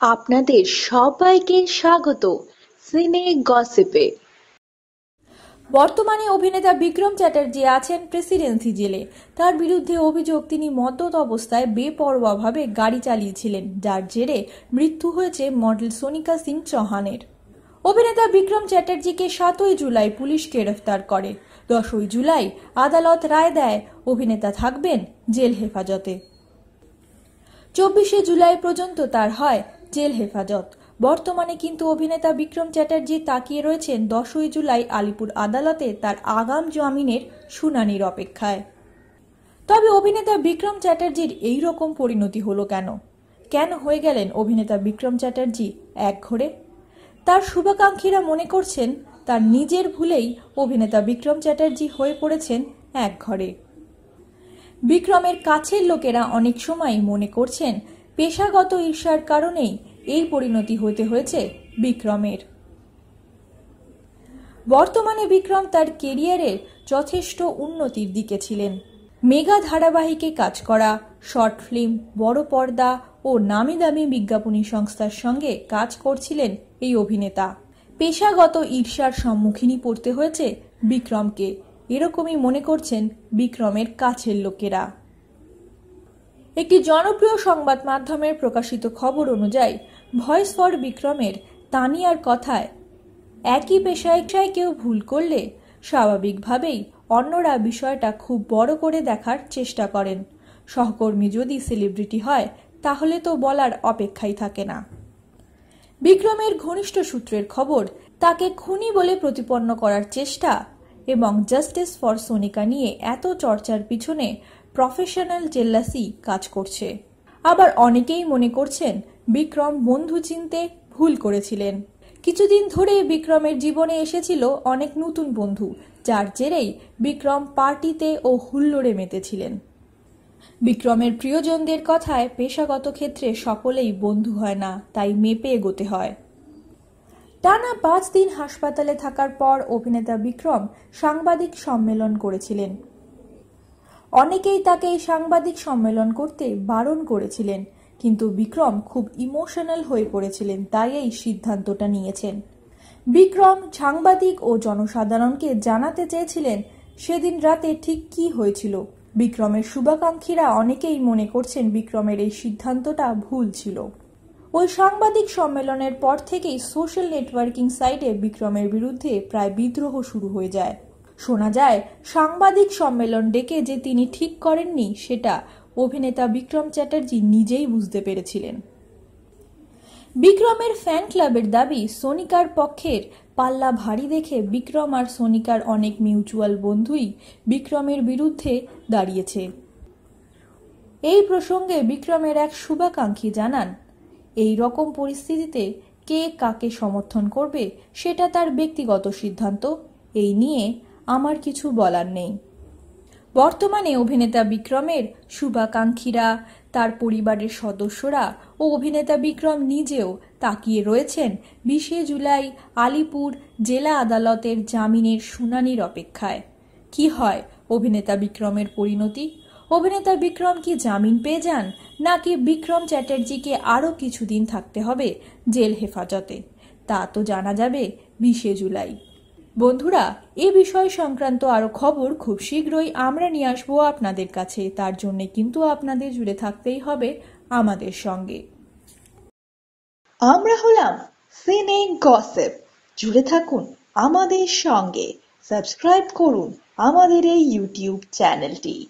আপনাদের সবাইকে স্বাগত সিনে গসিপে। বর্তমানে অভিনেতা বিক্রম চ্যাটার্জি আছেন প্রেসিডেন্সি জেলে। তার বিরুদ্ধে অভিযোগ তিনি মদ্যত অবস্থায় বেপরোয়াভাবে গাড়ি চালিয়েছিলেন, যার জেরে মৃত্যু হয়েছে মডেল সোনিকা সিং চৌহানের। অভিনেতা বিক্রম চ্যাটার্জিকে সাতই জুলাই পুলিশ গ্রেফতার করে। দশই জুলাই আদালত রায় দেয় অভিনেতা থাকবেন জেল হেফাজতে। চব্বিশে জুলাই পর্যন্ত তার হয় জেল হেফাজত। বর্তমানে কিন্তু অভিনেতা বিক্রম চ্যাটার্জি তাকিয়ে রয়েছেন দশই জুলাই আলিপুর আদালতে তার আগাম জামিনের শুনানির অপেক্ষায়। তবে অভিনেতা বিক্রম চ্যাটার্জির এই রকম পরিণতি হলো কেন? কেন হয়ে গেলেন অভিনেতা বিক্রম চ্যাটার্জি এক ঘরে? তার শুভাকাঙ্ক্ষীরা মনে করছেন তার নিজের ভুলেই অভিনেতা বিক্রম চ্যাটার্জি হয়ে পড়েছেন এক ঘরে। বিক্রমের কাছের লোকেরা অনেক সময় মনে করছেন পেশাগত ঈর্ষার কারণেই এই পরিণতি হতে হয়েছে বিক্রমের। বর্তমানে বিক্রম তার কেরিয়ারের যথেষ্ট উন্নতির দিকে ছিলেন। মেগা ধারাবাহিকে কাজ করা, শর্ট ফিল্ম, বড় পর্দা ও নামি দামি বিজ্ঞাপনী সংস্থার সঙ্গে কাজ করছিলেন এই অভিনেতা। পেশাগত ঈর্ষার সম্মুখীনই পড়তে হয়েছে বিক্রমকে। এরকমই মনে করছেন বিক্রমের কাছের লোকেরা। একটি জনপ্রিয় সংবাদ মাধ্যমের প্রকাশিত খবর অনুযায়ী, ভয়েস ফর বিক্রমের তানিয়ার কথায়, একই পেশায় কেউ ভুল করলে স্বাভাবিকভাবেই অন্যরা বিষয়টা খুব বড় করে দেখার চেষ্টা করেন। সহকর্মী যদি সেলিব্রিটি হয়, তাহলে তো বলার অপেক্ষাই থাকে না। বিক্রমের ঘনিষ্ঠ সূত্রের খবর, তাকে খুনি বলে প্রতিপন্ন করার চেষ্টা এবং জাস্টিস ফর সোনিকা নিয়ে এত চর্চার পিছনে প্রফেশনাল জেল্লাসি কাজ করছে। আবার অনেকেই মনে করছেন, বিক্রম বন্ধু চিনতে ভুল করেছিলেন। কিছুদিন ধরে বিক্রমের জীবনে এসেছিল অনেক নতুন বন্ধু, যার জেরেই বিক্রম পার্টিতে ও হুল্লোড়ে মেতেছিলেন। বিক্রমের প্রিয়জনদের কথায় পেশাগত ক্ষেত্রে সকলেই বন্ধু হয় না, তাই মেপে এগোতে হয়। টানা পাঁচ দিন হাসপাতালে থাকার পর অভিনেতা বিক্রম সাংবাদিক সম্মেলন করেছিলেন। অনেকেই তাকে এই সাংবাদিক সম্মেলন করতে বারণ করেছিলেন, কিন্তু বিক্রম খুব ইমোশনাল হয়ে পড়েছিলেন, তাই এই সিদ্ধান্তটা নিয়েছেন। বিক্রম সাংবাদিক ও জনসাধারণকে জানাতে চেয়েছিলেন, সেদিন রাতে ঠিক কি হয়েছিল? বিক্রমের শুভাকাঙ্ক্ষীরা অনেকেই মনে করছেন বিক্রমের এই সিদ্ধান্তটা ভুল ছিল। ওই সাংবাদিক সম্মেলনের পর থেকেই সোশ্যাল নেটওয়ার্কিং সাইটে বিক্রমের বিরুদ্ধে প্রায় বিদ্রোহ শুরু হয়ে যায়। শোনা যায়, সাংবাদিক সম্মেলন ডেকে যে তিনি ঠিক করেননি সেটা অভিনেতা বিক্রম চ্যাটার্জি নিজেই বুঝতে পেরেছিলেন। বিক্রমের ফ্যান ক্লাবের দাবি, সোনিকার পক্ষের পাল্লা ভারী দেখে বিক্রম আর সোনিকার অনেক মিউচুয়াল বন্ধুই বিক্রমের বিরুদ্ধে দাঁড়িয়েছে। এই প্রসঙ্গে বিক্রমের এক শুভাকাঙ্ক্ষী জানান, এই রকম পরিস্থিতিতে কে কাকে সমর্থন করবে সেটা তার ব্যক্তিগত সিদ্ধান্ত। এই নিয়ে আমার কিছু বলার নেই। বর্তমানে অভিনেতা বিক্রমের শুভাকাঙ্ক্ষীরা, তার পরিবারের সদস্যরা ও অভিনেতা বিক্রম নিজেও তাকিয়ে রয়েছেন বিশে জুলাই আলিপুর জেলা আদালতের জামিনের শুনানির অপেক্ষায়। কি হয়, অভিনেতা বিক্রমের পরিণতি? অভিনেতা বিক্রম কি জামিন পেয়ে যান, নাকি বিক্রম চ্যাটার্জিকে আরও কিছুদিন থাকতে হবে জেল হেফাজতে? তা তো জানা যাবে বিশে জুলাই। বন্ধুরা, এ বিষয় সংক্রান্ত আরও খবর খুব শীঘ্রই আমরা নিয়ে আসব আপনাদের কাছে। তার জন্য কিন্তু আপনাদের জুড়ে থাকতেই হবে আমাদের সঙ্গে। আমরা হলাম সিনে গসেপ। জুড়ে থাকুন আমাদের সঙ্গে। সাবস্ক্রাইব করুন আমাদের এই ইউটিউব চ্যানেলটি।